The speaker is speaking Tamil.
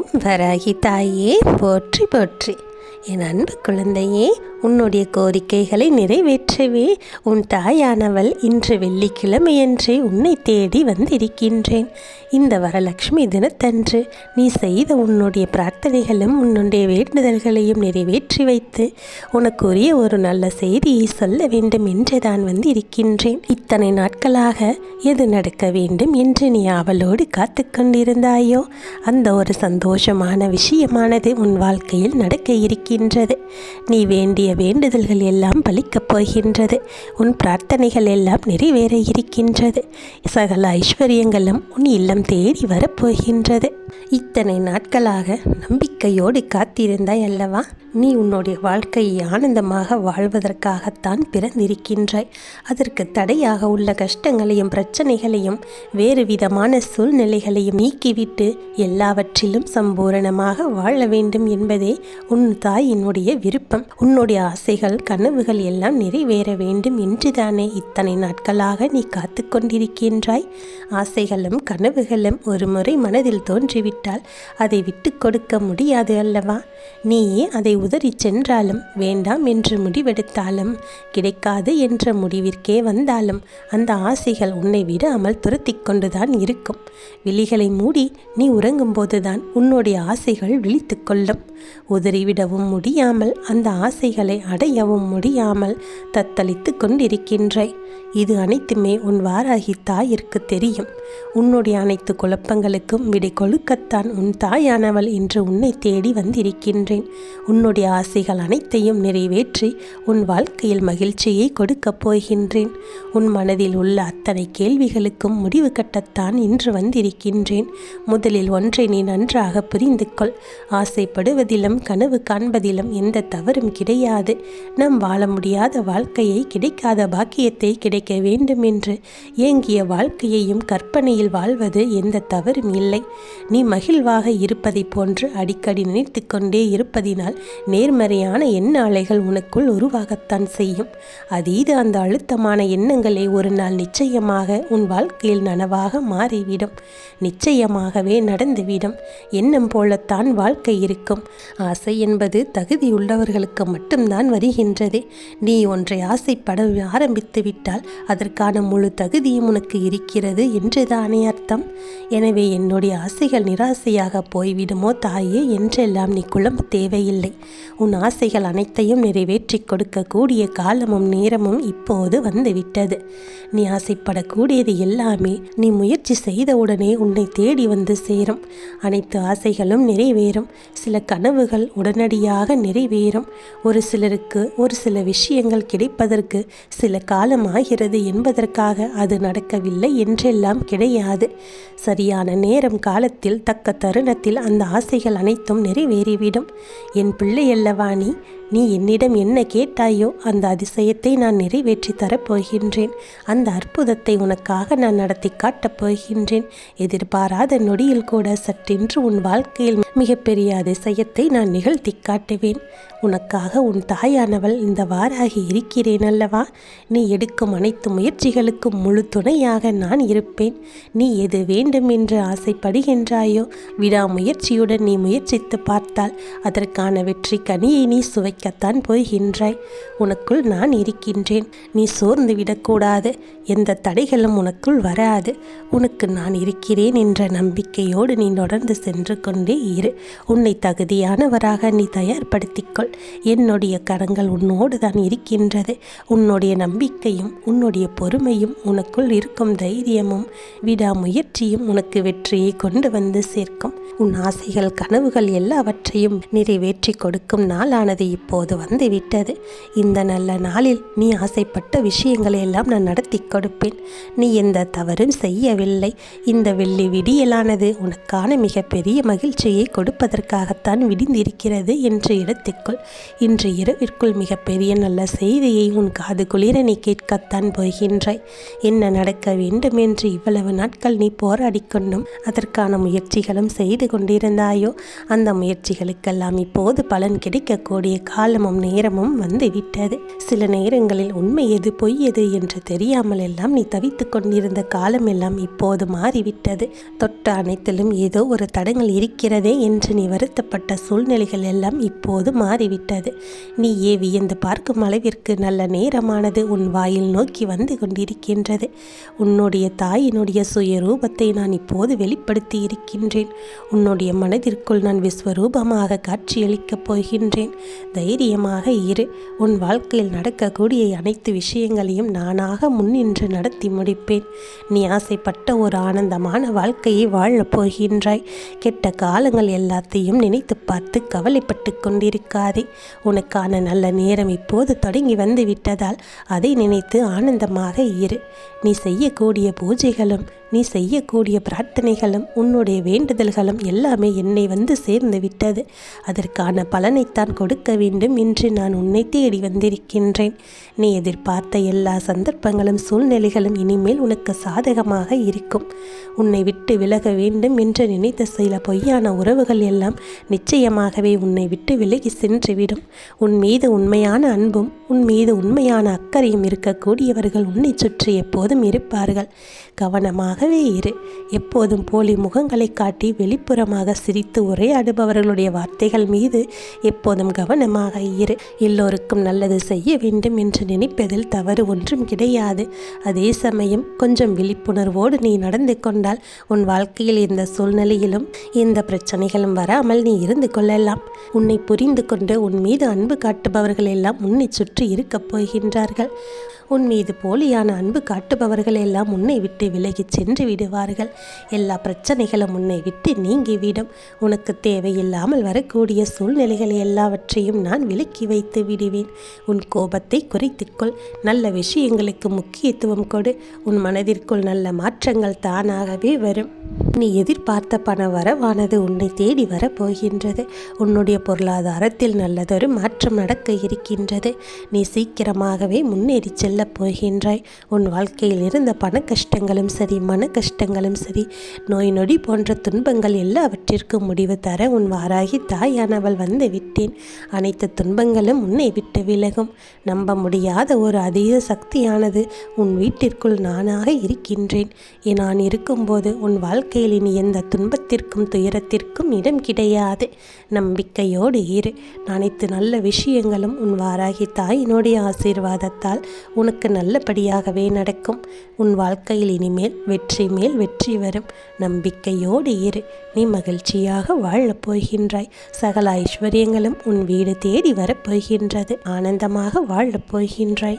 ஓம் வராகி தாயே போற்றி போற்றி. என் அன்பு குழந்தையே உன்னுடைய கோரிக்கைகளை நிறைவேற்றவே உன் தாயானவள் இன்று வெள்ளிக்கிழமையன்றே உன்னை தேடி வந்திருக்கின்றேன். இந்த வரலட்சுமி தினத்தன்று நீ செய்த உன்னுடைய பிரார்த்தனைகளும் உன்னுடைய வேண்டுதல்களையும் நிறைவேற்றி வைத்து உனக்குரிய ஒரு நல்ல செய்தியை சொல்ல வேண்டும் என்று தான் வந்து இருக்கின்றேன் இத்தனை நாட்களாக எது நடக்க வேண்டும் என்று நீ அவளோடு காத்து கொண்டிருந்தாயோ அந்த ஒரு சந்தோஷமான விஷயமானது உன் வாழ்க்கையில் நடக்க இருக்கின்றது. நீ வேண்டிய வேண்டுதல்கள் எல்லாம் பலிக்கப் போகின்றது. உன் பிரார்த்தனைகள் எல்லாம் நிறைவேற இருக்கின்றது. சகல ஐஸ்வர்யங்களும் உன் இல்லம் தேடி வரப்போகின்றது. இத்தனை நாட்களாக நம்பிக்கையோடு காத்திருந்தாய் அல்லவா? நீ உன்னுடைய வாழ்க்கையை ஆனந்தமாக வாழ்வதற்காகத்தான் பிறந்திருக்கின்றாய். அதற்கு தடையாக உள்ள கஷ்டங்களையும் பிரச்சனைகளையும் வேறு விதமான சூழ்நிலைகளையும் நீக்கிவிட்டு எல்லாவற்றிலும் சம்பூரணமாக வாழ வேண்டும் என்பதே உன் தாயினுடைய விருப்பம். உன்னுடைய ஆசைகள் கனவுகள் எல்லாம் நிறைவேற வேண்டும் என்றுதானே இத்தனை நாட்களாக நீ காத்து கொண்டிருக்கின்றாய்? ஆசைகளும் கனவுகளும் ஒரு முறை மனதில் தோன்றிவிட்டால் அதை விட்டு கொடுக்க முடியாது அல்லவா? நீயே அதை உதறி சென்றாலும் வேண்டாம் என்று முடிவெடுத்தாலும் கிடைக்காது என்ற முடிவிற்கே வந்தாலும் அந்த ஆசைகள் உன்னை விடாமல் துரத்தி கொண்டுதான் இருக்கும். விழிகளை மூடி நீ உறங்கும்போதுதான் உன்னுடைய ஆசைகள் விழித்து கொள்ளும். உதறிவிடவும் முடியாமல் அந்த ஆசைகளை அடையவும் முடியாமல் தத்தளித்து கொண்டிருக்கின்றாய் இது அனைத்துமே உன் வாராகி தாயிற்கு தெரியும். உன்னுடைய அனைத்து குழப்பங்களுக்கும் விடை கொழுக்கத்தான் உன் தாயானவள் என்று உன்னை தேடி வந்திருக்கின்றேன். உன்னுடைய ஆசைகள் அனைத்தையும் நிறைவேற்றி உன் வாழ்க்கையில் மகிழ்ச்சியை கொடுக்கப் போகின்றேன். உன் மனதில் உள்ள அத்தனை கேள்விகளுக்கும் முடிவு கட்டத்தான் இன்று வந்திருக்கின்றேன். முதலில் ஒன்றை நீ நன்றாக புரிந்து கொள் ஆசைப்படுவதிலும் கனவு காண்பதிலும் எந்த தவறும் கிடையாது. நாம் வாழ முடியாத வாழ்க்கையை கிடைக்காத பாக்கியத்தை கிடைக்க வேண்டும் என்று ஏங்கிய வாழ்க்கையையும் கற்பனையில் வாழ்வது எந்த தவறும் இல்லை. நீ மகிழ்வாக இருப்பதை போன்று அடிக்கடி நினைத்து கொண்டே இருப்பதினால் நேர்மறையான எண்ண அலைகள் உனக்குள் உருவாகத்தான் செய்யும். அதீது அந்த அழுத்தமான எண்ணங்களே ஒரு நாள் நிச்சயமாக உன் வாழ்க்கையில் நனவாக மாறிவிடும். நிச்சயமாகவே நடந்துவிடும். எண்ணம் போலத்தான் வாழ்க்கை இருக்கும். ஆசை என்பது தகுதியுள்ளவர்களுக்கு மட்டும் மட்டும்தான் வருகின்றது. நீ ஒன்றை ஆசைப்பட ஆரம்பித்து விட்டால் அதற்கான முழு தகுதியும் உனக்கு இருக்கிறது என்றுதானே அர்த்தம். எனவே என்னுடைய ஆசைகள் நிராசையாக போய்விடுமோ தாயே? என்றெல்லாம் நீ குழம்ப தேவையில்லை. உன் ஆசைகள் அனைத்தையும் நிறைவேற்றி கொடுக்கக்கூடிய காலமும் நேரமும் இப்போது வந்துவிட்டது. நீ ஆசைப்படக்கூடியது எல்லாமே நீ முயற்சி செய்தவுடனே உன்னை தேடி வந்து சேரும். அனைத்து ஆசைகளும் நிறைவேறும். சில கனவுகள் உடனடியாக நிறைவேறும். ஒரு சிலருக்கு ஒரு சில விஷயங்கள் கிடைப்பதற்கு சில காலம் ஆகிறது என்பதற்காக அது நடக்கவில்லை என்றெல்லாம் கிடையாது. சரியான நேரம் காலத்தில் தக்க தருணத்தில் அந்த ஆசைகள் அனைத்தும் நிறைவேறிவிடும். என் பிள்ளையல்லவா நீ? நீ என்னிடம் என்ன கேட்டாயோ அந்த அதிசயத்தை நான் நிறைவேற்றி தரப்போகின்றேன். அந்த அற்புதத்தை உனக்காக நான் நடத்தி காட்டப் போகின்றேன். எதிர்பாராத நொடியில் கூட சற்றென்று உன் வாழ்க்கையில் மிகப்பெரிய அதிசயத்தை நான் நிகழ்த்தி காட்டுவேன். உனக்காக உன் தாயானவள் இந்த வாராகி இருக்கிறேன் அல்லவா? நீ எடுக்கும் அனைத்து முயற்சிகளுக்கும் முழு துணையாக நான் இருப்பேன். நீ எது வேண்டும் என்று ஆசைப்படுகின்றாயோ விடாமுயற்சியுடன் நீ முயற்சித்து பார்த்தால் அதற்கான வெற்றி கனியை நீ சுவைக்கத்தான் போகின்றாய். உனக்குள் நான் இருக்கின்றேன். நீ சோர்ந்து விடக்கூடாது. எந்த தடைகளும் உனக்குள் வராது. உனக்கு நான் இருக்கிறேன் என்ற நம்பிக்கையோடு நீ தொடர்ந்து சென்று கொண்டே இரு. உன்னை தகுதியானவராக நீ தயார்படுத்திக்கொள். என்னுடைய கரங்கள் உன்னோடு தான் இருக்கின்றது. உன்னுடைய நம்பிக்கையும் உன்னுடைய பொறுமையும் உனக்குள் இருக்கும் தைரியமும் விடாமுயற்சியும் உனக்கு வெற்றியை கொண்டு வந்து சேர்க்கும். உன் ஆசைகள் கனவுகள் எல்லாவற்றையும் நிறைவேற்றி கொடுக்கும் நாளானது இப்போது வந்துவிட்டது. இந்த நல்ல நாளில் நீ ஆசைப்பட்ட விஷயங்களை எல்லாம் நான் நடத்தி கொடுப்பேன். நீ எந்த தவறும் செய்யவில்லை. இந்த வெள்ளி விடியலானது உனக்கான மிகப்பெரிய மகிழ்ச்சியை கொடுப்பதற்காகத்தான் விடிந்திருக்கிறது என்ற இடத்துக்குள் இன்று இரவிற்குள் மிகப்பெரிய நல்ல செய்தியை உன் காது குளிர நீ கேட்கத்தான் போகின்றாய். என்ன நடக்க வேண்டும் என்று இவ்வளவு நாட்கள் நீ போராடி கொண்டும் அதற்கான முயற்சிகளும் செய்து கொண்டிருந்தாயோ? அந்த முயற்சிகளுக்கெல்லாம் இப்போது பலன் கிடைக்கக்கூடிய காலமும் நேரமும் வந்து விட்டது சில நேரங்களில் உண்மை எது பொய் எது என்று தெரியாமல் எல்லாம் நீ தவித்து கொண்டிருந்த காலம் எல்லாம் இப்போது மாறிவிட்டது. தொட்ட அனைத்திலும் ஏதோ ஒரு தடங்கள் இருக்கிறதே என்று நீ வருத்தப்பட்ட சூழ்நிலைகள் எல்லாம் இப்போது மாறிவிட்டது. நீயே வியந்து பார்க்கும் அளவிற்கு நல்ல நேரமானது உன் வாயில் நோக்கி வந்து கொண்டிருக்கின்றது. உன்னுடைய தாயினுடைய சுயரூபத்தை நான் இப்போது வெளிப்படுத்தி இருக்கின்றேன். உன்னுடைய மனதிற்குள் நான் விஸ்வரூபமாக காட்சியளிக்கப் போகின்றேன். தைரியமாக இரு. உன் வாழ்க்கையில் நடக்கக்கூடிய அனைத்து விஷயங்களையும் நானாக முன்னின்று நடத்தி முடிப்பேன். நீ ஆசைப்பட்ட ஒரு ஆனந்தமான வாழ்க்கையை வாழப் போகின்றாய். கெட்ட காலங்கள் எல்லாத்தையும் நினைத்து பார்த்து கவலைப்பட்டு கொண்டிருக்காதே. உனக்கான நல்ல நேரம் இப்போது தொடங்கி வந்து விட்டதால் அதை நினைத்து ஆனந்தமாக இரு. நீ செய்யக்கூடிய பூஜைகளும் நீ செய்யக்கூடிய பிரார்த்தனைகளும் உன்னுடைய வேண்டுதல்களும் எல்லாமே என்னை வந்து சேர்ந்து விட்டது. அதற்கான பலனைத்தான் கொடுக்க வேண்டும் என்று நான் உன்னை தேடி வந்திருக்கின்றேன். நீ எதிர்பார்த்த எல்லா சந்தர்ப்பங்களும் சூழ்நிலைகளும் இனிமேல் உனக்கு சாதகமாக இருக்கும். உன்னை விட்டு விலக வேண்டும் என்று நினைத்த சில பொய்யான உறவுகள் எல்லாம் நிச்சயமாகவே உன்னை விட்டு விலகி சென்றுவிடும். உன் மீது உண்மையான அன்பும் உன் மீது உண்மையான அக்கறையும் இருக்கக்கூடியவர்கள் உன்னை சுற்றி எப்போதும் இருப்பார்கள். கவனமாக கவனமாகவே இரு. எப்போதும் போலி முகங்களை காட்டி வெளிப்புறமாக சிரித்து உரையாடுபவர்களுடைய வார்த்தைகள் மீது எப்போதும் கவனமாக இரு. எல்லோருக்கும் நல்லது செய்ய வேண்டும் என்று நினைப்பதில் தவறு ஒன்றும் கிடையாது. அதே சமயம் கொஞ்சம் விழிப்புணர்வோடு நீ நடந்து கொண்டால் உன் வாழ்க்கையில் இந்த சூழ்நிலையிலும் எந்த பிரச்சனைகளும் வராமல் நீ இருந்து கொள்ளலாம். உன்னை புரிந்து கொண்டு உன் மீது அன்பு காட்டுபவர்கள் எல்லாம் உன்னை சுற்றி இருக்கப் போகின்றார்கள். உன் மீது போலியான அன்பு காட்டுபவர்கள் எல்லாம் உன்னை விட்டு விலகிச் சென்று விடுவார்கள். எல்லா பிரச்சனைகளும் உன்னை விட்டு நீங்கிவிடும். உனக்கு தேவையில்லாமல் வரக்கூடிய சூழ்நிலைகள் எல்லாவற்றையும் நான் விலக்கி வைத்து விடுவேன். உன் கோபத்தை குறைத்துக்கொள் நல்ல விஷயங்களுக்கு முக்கியத்துவம் கொடு. உன் மனதிற்குள் நல்ல மாற்றங்கள் தானாகவே வரும். நீ எதிர்பார்த்த பண வரவானது உன்னை தேடி வரப்போகின்றது. உன்னுடைய பொருளாதாரத்தில் நல்லதொரு மாற்றம் நடக்க இருக்கின்றது. நீ சீக்கிரமாகவே முன்னேறி செல்லப் போகின்றாய். உன் வாழ்க்கையில் இருந்த பண கஷ்டங்களும் சரி மன கஷ்டங்களும் சரி நோய் நொடி போன்ற துன்பங்கள் எல்லாவற்றிற்கும் முடிவு தர உன் வாராகி தாயானவள் வந்து விட்டேன். அனைத்து துன்பங்களும் உன்னை விட்டு விலகும். நம்ப முடியாத ஒரு அதீத சக்தியானது உன் வீட்டிற்குள் நானாக இருக்கின்றேன். நான் இருக்கும்போது உன் வாழ்க்கையில் இனி எந்த துன்பத்திற்கும் துயரத்திற்கும் இடம் கிடையாது. நம்பிக்கையோடு இரு. அனைத்து நல்ல விஷயங்களும் உன் வாராகி தாயினுடைய ஆசீர்வாதத்தால் உனக்கு நல்லபடியாகவே நடக்கும். உன் வாழ்க்கையில் இனிமேல் வெற்றி மேல் வெற்றி வரும். நம்பிக்கையோடு இரு. நீ மகிழ்ச்சியாக வாழப் போகின்றாய். சகல ஐஸ்வர்யங்களும் உன் வீடு தேடி வரப்போகின்றது ஆனந்தமாக வாழப் போகின்றாய்.